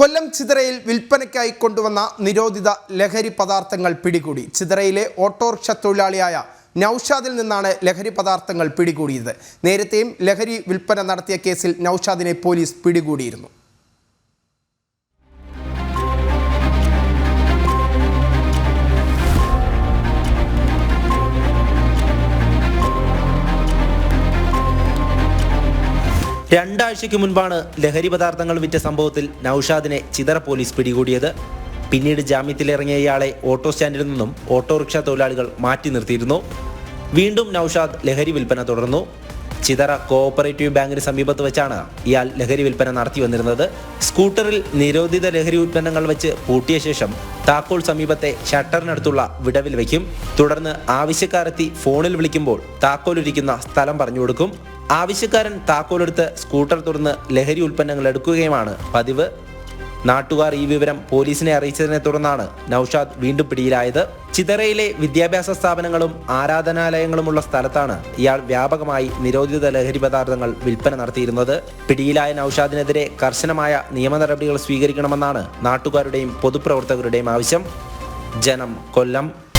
കൊല്ലം ചിതറയിൽ വിൽപ്പനയ്ക്കായി കൊണ്ടുവന്ന നിരോധിത ലഹരി പദാർത്ഥങ്ങൾ പിടികൂടി. ചിതറയിലെ ഓട്ടോറിക്ഷ തൊഴിലാളിയായ നൌഷാദിൽ നിന്നാണ് ലഹരി പദാർത്ഥങ്ങൾ പിടികൂടിയത്. നേരത്തെയും ലഹരി വിൽപ്പന നടത്തിയ കേസിൽ നൌഷാദിനെ പോലീസ് പിടികൂടിയിരുന്നു. രണ്ടാഴ്ചയ്ക്ക് മുൻപാണ് ലഹരി പദാർത്ഥങ്ങൾ വിറ്റ സംഭവത്തിൽ നൌഷാദിനെ ചിതറ പോലീസ് പിടികൂടിയത്. പിന്നീട് ജാമ്യത്തിലിറങ്ങിയ ഇയാളെ ഓട്ടോ സ്റ്റാൻഡിൽ നിന്നും ഓട്ടോറിക്ഷ തൊഴിലാളികൾ മാറ്റി നിർത്തിയിരുന്നു. വീണ്ടും നൌഷാദ് ലഹരി വിൽപ്പന തുടർന്നു. ചിതറ കോഓപ്പറേറ്റീവ് ബാങ്കിന് സമീപത്ത് വെച്ചാണ് ഇയാൾ ലഹരി വിൽപ്പന നടത്തി വന്നിരുന്നത്. സ്കൂട്ടറിൽ നിരോധിത ലഹരി ഉൽപ്പന്നങ്ങൾ വെച്ച് പൂട്ടിയ ശേഷം താക്കോൽ സമീപത്തെ ഷട്ടറിനടുത്തുള്ള വിടവിൽ വയ്ക്കും തുടർന്ന് ആവശ്യക്കാരെത്തി ഫോണിൽ വിളിക്കുമ്പോൾ താക്കോലിരിക്കുന്ന സ്ഥലം പറഞ്ഞു കൊടുക്കും. ആവശ്യക്കാരൻ താക്കോലെടുത്ത് സ്കൂട്ടർ തുറന്ന് ലഹരി ഉൽപ്പന്നങ്ങൾ എടുക്കുകയുമാണ്. പതിവ്. നാട്ടുകാർ ഈ വിവരം പോലീസിനെ അറിയിച്ചതിനെ തുടർന്നാണ് നൌഷാദ് വീണ്ടും പിടിയിലായത്. ചിതറയിലെ വിദ്യാഭ്യാസ സ്ഥാപനങ്ങളും ആരാധനാലയങ്ങളുമുള്ള സ്ഥലത്താണ് ഇയാൾ വ്യാപകമായി നിരോധിത ലഹരി പദാർത്ഥങ്ങൾ വിൽപ്പന നടത്തിയിരുന്നത്. പിടിയിലായ നൌഷാദിനെതിരെ കർശനമായ നിയമ നടപടികൾ സ്വീകരിക്കണമെന്നാണ് നാട്ടുകാരുടെയും പൊതുപ്രവർത്തകരുടെയും ആവശ്യം. ജനം കൊല്ലം.